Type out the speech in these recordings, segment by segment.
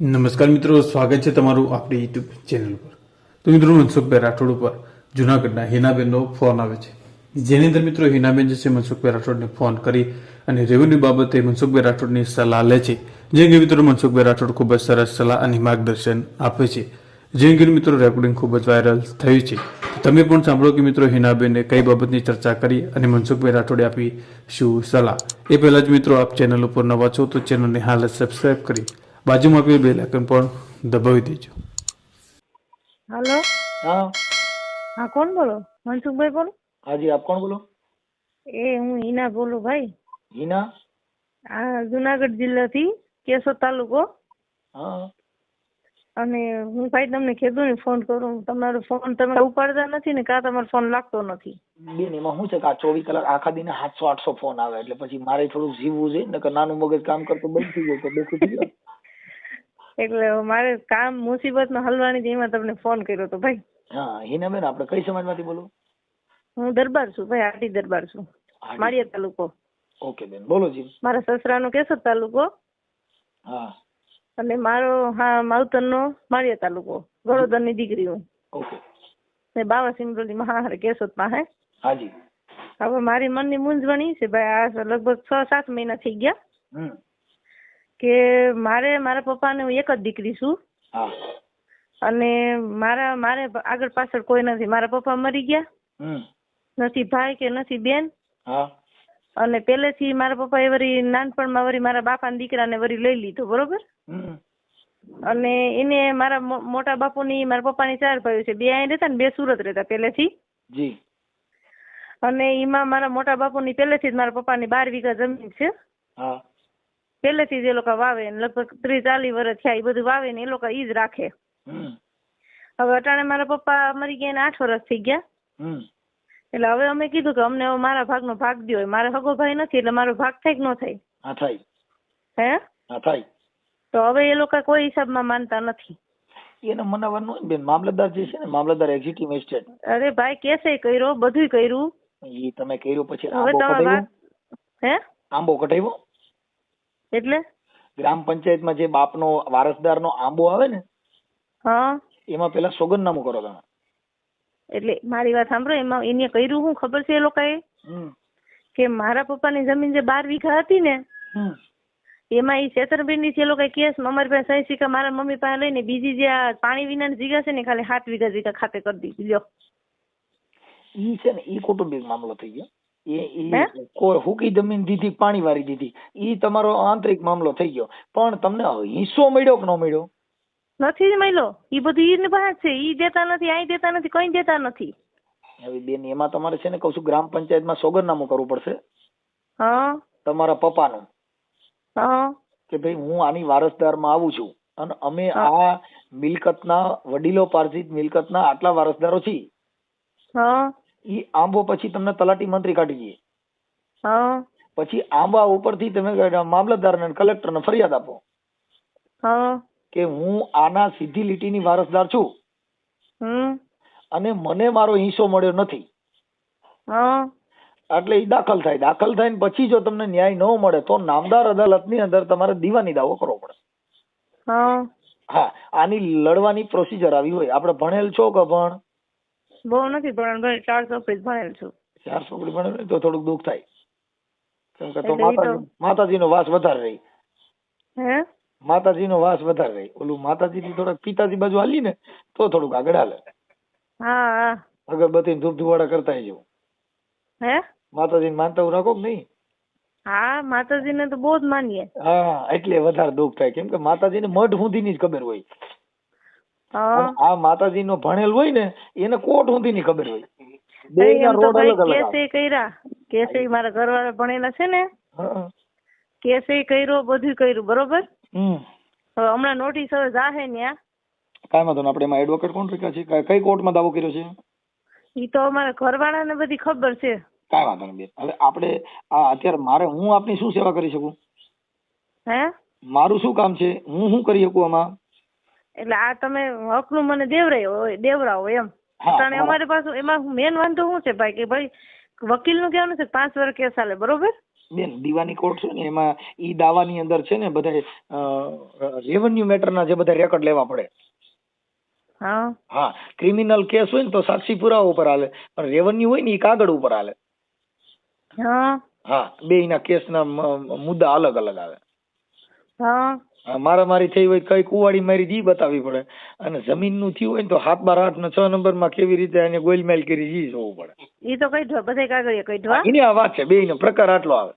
નમસ્કાર મિત્રો, સ્વાગત છે તમારું આપણી યુટ્યુબ ચેનલ પર. તો મિત્રો મનસુખભાઈ રાઠોડ ઉપર જુનાગઢના હિનાબેનનો ફોન આવે છે. જેની અંદર મિત્રો, હિનાબેન જે છે, મનસુખભાઈ રાઠોડને ફોન કરી અને રેવન્યુ બાબતે મનસુખભાઈ રાઠોડની સલાહ લે છે. જે કે મિત્રો, મનસુખભાઈ રાઠોડ ખૂબ જ સરસ સલાહ અને માર્ગદર્શન આપે છે. જે અંગે મિત્રો રેકોર્ડિંગ ખૂબ જ વાયરલ થયું છે. તમે પણ સાંભળો કે મિત્રો, હિનાબેને કઈ બાબતની ચર્ચા કરી અને મનસુખભાઈ રાઠોડે આપી શું સલાહ. એ પહેલા જ મિત્રો, આપ ચેનલ ઉપર નવા છો તો ચેનલને હાલ સબસ્ક્રાઈબ કરી બાજુમાં પેલું બેલ આઇકન પણ દબાવી દેજો. હેલો? હા. હા કોણ બોલો? મનસુખભાઈ બોલો. હાજી આપ કોણ બોલો? એ હું હિના બોલું ભાઈ. હિના? આ જુનાગઢ જિલ્લાથી કેશોદ તાલુકો. હા. અને હું ભાઈ તમને કીધું ને ફોન કરું. તમારો ફોન તમે ઉપાડતા નથી ને કા તમારો ફોન લાગતો નથી? બેન એમાં શું છે કે આ ચોવીસ કલાક આખા દિને સાતસો આઠસો ફોન આવે. એટલે પછી મારે થોડું જીવવું છે નકર નાનું મગજ કામ કરતું બંધ થઈ જાય તો બેસું થઈ એટલે મારે કામ મુસીબતમાં હલવાની હતી એમાં તમને ફોન કર્યો તો ભાઈ. હા હિના બેન આપણે કઈ સમાજમાંથી બોલો? હું દરબાર છું ભાઈ આટી દરબાર છું. માળિયા તાલુકો. ઓકે બેન બોલો જી. મારા સસરાનો કેશોદ તાલુકો. હા. અને મારો હા માવતરનો માળિયા તાલુકો. વડોદરની દીકરી હું. ઓકે. ને બાવા સિંગરોલી મહાહારે કેશોદ પાસે હાજી હવે મારી મનની મૂંઝવણ છે ભાઈ આ લગભગ છ સાત મહિના થઈ ગયા. કે મારે મારા પપ્પાને હું એક જ દીકરી છું. અને મારા મારે આગળ પાછળ કોઈ નથી. મારા પપ્પા મરી ગયા. નથી ભાઈ કે નથી બેન. અને પહેલેથી મારા પપ્પાએ વળી નાનપણમાં વળી મારા બાપા દીકરાને વળી લઈ લીધો બરોબર? અને એને મારા મોટા બાપુની મારા પપ્પાની ચાર ભાઈઓ છે. બે અહીં રહેતા ને બે સુરત રહેતા પહેલેથી. જી. અને એમાં મારા મોટા બાપુની પહેલેથી જ મારા પપ્પાની બાર વીઘા જમીન છે. હા. પહેલેથી જે લોકો વાવે ને લગભગ ત્રીસ ચાલીસ વર્ષ થયા એ બધું વાવે ને એ લોકો ઈ જ રાખે. હવે અટાણે મારા પપ્પા મરી ગયા આઠ વર્ષ થઈ ગયા. એટલે હવે અમે કીધું કે અમને હવે મારા ભાગનો ભાગ દો મારે હગો ભાઈ નથી એટલે મારો ભાગ થાય કે ન થાય? હા થાય. હે? હા થાય. તો હવે એ લોકો કોઈ હિસાબમાં માનતા નથી. એને મનાવવાનું બેન મામલતદાર જે છે ને મામલતદાર એક્ઝિક્યુટિવ મેજિસ્ટ્રેટ અરે ભાઈ કેસે કર્યો? બધુંય કર્યું. એ તમે કર્યું પછી હવે આંબો કઢાવ્યો? હે? આંબો કઢાવ્યો? એટલે? ગ્રામ પંચાયતમાં જે બાપનો વારસદારનો આંબો આવે ને હા. એમાં પેલા સોગંદનામું કરો તમે. એટલે મારી વાત સાંભળો એમાં એને કર્યું હું ખબર છે એ લોકોએ? કે મારા પપ્પાની જમીન જે બાર વીઘા હતી ને એમાં એ છેતરપિંડી છે એ લોકોએ કેસ અમારી પાસે સહી સિક્કા મારા મમ્મી પાસે લઈને બીજી જે આ પાણી વિનાની જગ્યા છે ને ખાલી સાત વીઘા જગ્યા ખાતે કરી દીધી. લ્યો. ઈ છે ને ઈ કૌટુંબિક મામલો થઈ ગયો. એ? ઈ કોઈ હુકી જમીન દીધી પાણી વાળી દીધી એ તમારો આંતરિક મામલો થઈ ગયો. પણ તમને હિસ્સો મળ્યો કે ન મળ્યો? નથી મળ્યો. એ બધું ઈની પાસે છે. ઈ દેતા નથી અહીં દેતા નથી કઈ દેતા નથી. હવે બેન એમાં તમારે છે ને કહું છું ગ્રામ પંચાયતમાં સોગરનામું કરવું પડશે. હા. તમારા પપ્પાનું. હા. કે ભાઈ હું આની વારસદારમાં આવું છું. અને અમે આ મિલકતના વડીલો પાર્જિત મિલકતના આટલા વારસદારો છીએ. હા. ઈ આંબો પછી તમને તલાટી મંત્રી કાઢી દઈએ. હા. પછી આંબા ઉપરથી તમે મામલતદારને કલેક્ટરને ફરિયાદ આપો. હા. કે હું આના સીધી લીટીની વારસદાર છું. હમ. અને મને મારો હિસ્સો મળ્યો નથી. હા. એટલે ઈ દાખલ થાય. દાખલ થાય ને પછી જો તમને ન્યાય ન મળે તો નામદાર અદાલતની અંદર તમારે દીવાની દાવો કરવો પડે. હા. હા. આની લડવાની પ્રોસિજર આવી હોય. આપણે ભણેલ છો કે ભણ? બહુ નથી પણ ભાઈ ચારસો ચોપડી ભણેલ છું. ચારસો છોકરી ભણેલ તો થોડુંક દુઃખ થાય. કેમ કે તો માતાજી માતાજીનો વાસ વધારે રહી. હે? માતાજીનો વાસ વધારે રહી. ઓલું માતાજીથી થોડાક પિતાજી બાજુ હાલી ને તો થોડુંક આગળ હાલે. હા હા. અગરબત્તી ધૂપ ધુવાડા કરતા જવું હે? માતાજી માનતા હું રાખો કે નહીં? હા માતાજીને તો બહુ જ માનીએ. હા એટલે વધારે દુઃખ થાય. કેમ કે માતાજીને મઢ સુધીની જ ખબર હોય. હા. માતાજી નો માતાજીનો ભણેલ હોય ને એને કોટ સુધીની ખબર હોય. બે રોડ ભાઈ અલગ અલગ કેસે કર્યા? કેસે મારા ઘરવાળા ભણેલા છે ને? કેસે કર્યો બધું કર્યું બરોબર? હવે હમણાં નોટિસ હવે જાહે ન્યા. કાંઈ વાંધો આપણે એમાં એડવોકેટ કોણ રાખ્યા છે? કઈ- કઈ કોર્ટમાં દાવો કર્યો છે? ઈ તો અમારા ઘરવાળાને બધી ખબર છે. કાંઈ વાંધો નહીં બેન. હવે આપણે આ અત્યારે મારે હું આપની શું સેવા કરી શકું? હે? મારું શું કામ છે? હું શું કરી શકું આમાં? એટલે આ તમે હકનું મને દેવરાયો હોય દેવરાવો એમ. કારણ અમારે પાછું એમાં મેન વાંધો શું છે ભાઈ? કે ભાઈ વકીલનું કહેવાનું છે પાંચ વર્ષ કેસ ચાલે બરોબર? બેન દીવાની કોર્ટ છે ને એમાં ઈ દાવાની અંદર છે ને બધા રેવન્યુ મેટરના જે બધા રેકોર્ડ લેવા પડે. હા. હા ક્રિમિનલ કેસ હોય ને તો સાક્ષી પુરાવા ઉપર હાલે પણ રેવન્યુ હોય ને ઈ કાગળ ઉપર હાલે. હા. હા બેયના કેસના મુદ્દા અલગ અલગ આવે. હા, મારામારી થઈ હોય કઈ કુવાડી મારી ઈ બતાવવી પડે. અને જમીનનું થયું હોય ને તો હાથ બાર ને છ નંબરમાં કેવી રીતે એને ગોલમેલ કરી જી જોવું પડે. એ તો કઈ બધા કાગળિયા કઈ એની આ વાત છે બેયનો પ્રકાર આટલો આવે.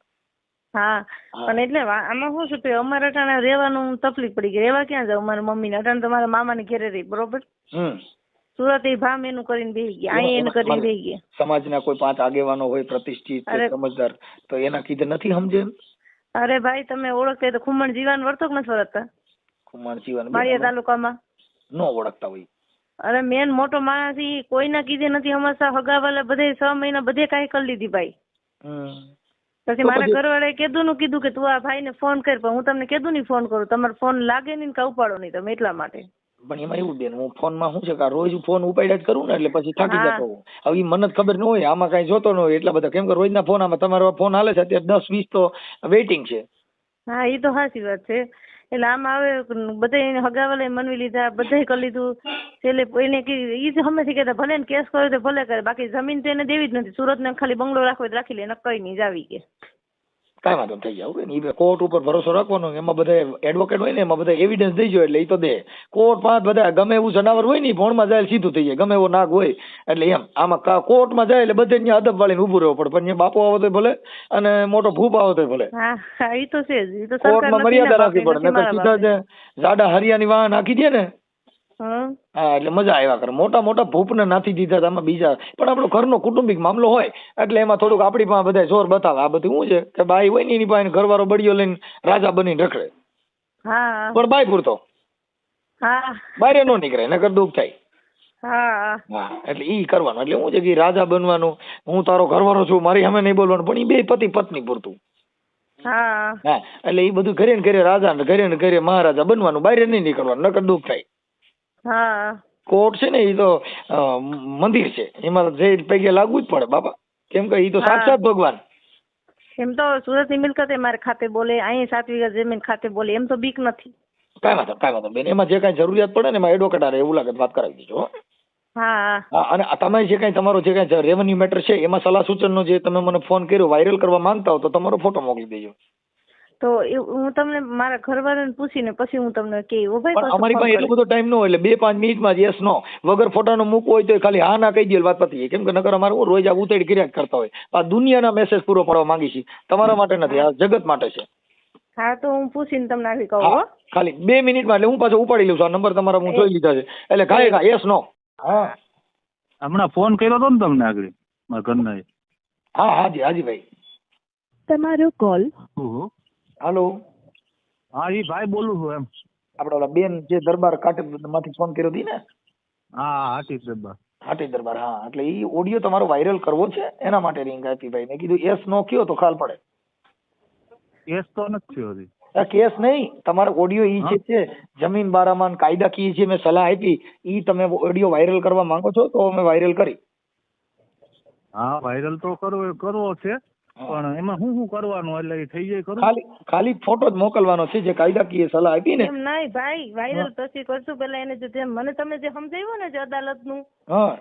હા અને એટલે આમાં શું છે કે અમારે અટાણે રહેવાનું તકલીફ પડી ગઈ. રહેવા ક્યાં જાવ મારા મમ્મીને. અટાણે તો મારા મામાની ઘેરે રહી બરોબર? સુરત એ ભામ એનું કરીને બેહી ગયા. અહીં એનું કરીને બેહી ગયા. સમાજના કોઈ પાંચ આગેવાનો હોય પ્રતિષ્ઠિત સમજદાર તો એના કીધે નથી સમજે? અરે ભાઈ તમે ઓળખતા તો ખુમણ જીવાન વર્તક નથી ઓળખતા ખુમણ જીવાન બાળિયા તાલુકામાં. નો ઓળખતા હોય. અરે મેન મોટો માણસ ઈ કોઈના કીધે નથી હમણાં હગાવાલા બધે છ મહિના બધે કાંઈ કરી લીધી ભાઈ. પછી મારા ઘરવાળે ઘરવાળાએ કીધું નું કીધું કે તું આ ભાઈને ફોન કર પણ હું તમને કીધું નહીં ફોન કરું. તમારો ફોન લાગે નહીં કે ઉપાડો નહીં તમે એટલા માટે. પણ એમાં એવું બેન હું ફોનમાં શું છે કે રોજ ફોન ઉપાડ્યા જ કરું ને એટલે પછી થાકી જતો હું હવે ઈ મને જ ખબર ન હોય આમાં કઈ જોતો ન હોય એટલા બધા કેમ કે રોજના ફોન આમાં તમારો ફોન હાલે છે અત્યારે દસ વીસ તો વેઇટિંગ છે. હા એ તો સાચી વાત છે. એટલે આમાં હવે બધા એને હગાવાલે મનવી લીધા બધાય કરી લીધું. એટલે એને ઈ હંમેશા કહેતા ભલે ને કેસ કર્યો તો ભલે કરે બાકી જમીન તો એને દેવી જ નથી. સુરત ને ખાલી બંગલો રાખવો તો રાખી લે એને કઈ નહીં જાવી કે. કાંઈ વાંધો થઈ જાવ ને ઈ કોર્ટ ઉપર ભરોસો રાખવાનો એમાં બધા એડવોકેટ હોય ને એમાં બધા એવિડન્સ દઈ જાય એટલે એ તો દે. કોર્ટ પાંચ બધા ગમે એવું જનાવર હોય ને ભોણમાં જાય સીધું થઈ જાય. ગમે એવો નાગ હોય એટલે એમ. આમાં કોર્ટમાં જાય એટલે બધે ત્યાં અદબ વાળીને ઊભું રહેવું પડે. પણ ત્યાં બાપો આવતો ભલે અને મોટો ભૂપ આવતો ભલે. એ એ કોર્ટમાં મર્યાદા રાખવી પડે. નકર સીધા. જાડા હરિયાની વાહ નાખી દે ને હા. એટલે મજા આવ્યા કરે. મોટા મોટા ભૂપને નાથી દીધા આમાં બીજા. પણ આપણો ઘરનો કુટુંબિક મામલો હોય એટલે એમાં થોડુંક આપણી પાસે બધા જોર બતાવે. આ બધું શું છે? કે બાઈ હોય ને એની પાસે ઘરવાળો બળીઓ લઈને રાજા બનીને રખડે. હા. પણ બાઈ પૂરતો. હા. બારે નો નીકળે નકર દુઃખ થાય. હા. એટલે ઈ કરવાનું. એટલે હું છે કે રાજા બનવાનું હું તારો ઘરવાળો છું મારી સામે નહીં બોલવાનું પણ ઈ બે પતિ પત્ની પૂરતું. હા. હા એટલે એ બધું ઘરે ને ઘરે રાજા ને ઘરે ને ઘરે મહારાજા બનવાનું બહાર નહીં નીકળવાનું નકર દુઃખ થાય. હા. કોર્ટ છે ને એ તો મંદિર છે. એમાં જે પૈકી લાગવું જ પડે બાપા. કેમ કે એ તો. સાક્ષાત ભગવાન. એમ તો સુરતની મિલકત મારે ખાતે બોલે અહીં સાત વીઘા જમીન ખાતે બોલે એમ તો બીક નથી. કાંઈ વાંધો કાંઈ વાંધો. બેન એમાં જે કાંઈ જરૂરિયાત પડે ને એમાં એડવોકેટ આરે એવું લાગે વાત કરાવી દેજો હા. હા. અને તમે જે કાંઈ તમારો જે કાંઈ રેવન્યુ મેટર છે એમાં સલાહ સૂચનનો જે તમે મને ફોન કર્યો વાયરલ કરવા માંગતા હો તો તમારો ફોટો મોકલી દેજો. તો હું તમને મારા ઘરવાળાને પૂછીને પછી હું તમને કહી ઓ ભાઈ અમારી પાસે એટલો બધો ટાઈમ ન હોય એટલે બે પાંચ મિનિટમાં યસ નો વગર ફોટાનો મૂકવો હોય તો ખાલી હા ના કહી દે વાત પતી કેમ કે નકર અમારે રોજ આ ઉતેડ કર્યા કરતા હોય. આ દુનિયાના મેસેજ પૂરો પાડવા માંગી છીએ તમારા માટે નથી આ જગત માટે છે. હા તો હું પૂછીને તમને આવી કહું હા ખાલી બે મિનિટમાં એટલે હું પાછો ઉપાડી લઉં છું. આ નંબર તમારા હું જોઈ લીધા છે. એટલે ખાય ખા યસ નો હા. હમણાં ફોન કર્યો હતો ને તમને આગળ મારા ઘરના હા હાજી હાજી ભાઈ. તમારો કોલ હાલો. હા એ ભાઈ બોલું છું એમ. આપડે ઓલા બેન જે દરબાર કાટે માંથી ફોન કર્યો હતી ને? હા હાટી દરબાર. હાટી દરબાર હા. એટલે ઈ ઓડિયો તમારો વાયરલ કરવો છે? એના માટે રિંગ આપી ભાઈ. મેં કીધું એસ નો કયો તો ખાલ પડે. કેસ તો નથી થયો હજી. કેસ નહીં. તમારો ઓડિયો ઈ જે છે જમીન બારામાં કાયદાકીય જે મેં સલાહ આપી ઈ તમે ઓડિયો વાયરલ કરવા માંગો છો તો અમે વાયરલ કરી. હા વાયરલ તો કરવો કરવો છે. પણ એમાં શું શું કરવાનું? એટલે એ થઈ જાય ખરું? ખાલી ખાલી ફોટો જ મોકલવાનો છે જે કાયદાકીય સલાહ આપી ને. એમ નહીં ભાઈ વાયરલ પછી કરશું પેલા એને જે મને તમે જે સમજાવ્યું ને જે અદાલતનું હા.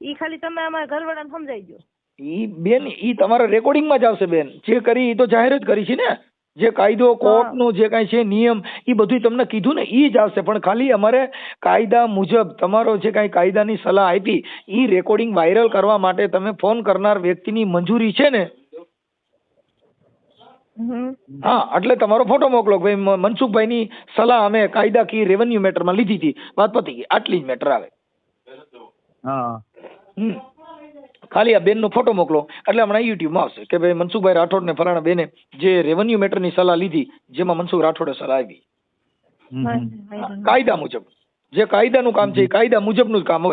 ઈ ખાલી તમે અમારા ઘરવાળાને સમજાવી દો ઈ બેન ઈ તમારા રેકોર્ડિંગમાં જ આવશે બેન. જે કરી ઈ તો જાહેર જ કરી છે ને. જે કાયદો કોર્ટનો જે કાંઈ છે નિયમ એ બધું તમને કીધું ને એ જ આવશે. પણ ખાલી અમારે કાયદા મુજબ તમારો જે કાંઈ કાયદાની સલાહ આપી એ રેકોર્ડિંગ વાયરલ કરવા માટે તમે ફોન કરનાર વ્યક્તિની મંજૂરી છે ને? હા એટલે તમારો ફોટો મોકલો ભાઈ મનસુખભાઈની સલાહ અમે કાયદાકીય રેવન્યુ મેટરમાં લીધી હતી. વાત પતી ગઈ. આટલી જ મેટર આવે. હા. ખાલી આ બેનનો ફોટો મોકલો. એટલે હમણાં યુટ્યુબમાં આવશે કે ભાઈ મનસુખભાઈ રાઠોડ ને ફલાણા બેને જે રેવન્યુ મેટરની સલાહ લીધી જેમાં મનસુખ રાઠોડે સલાહ આપી. કાયદા મુજબ. જે કાયદાનું કામ છે એ કાયદા મુજબનું જ કામ હોય.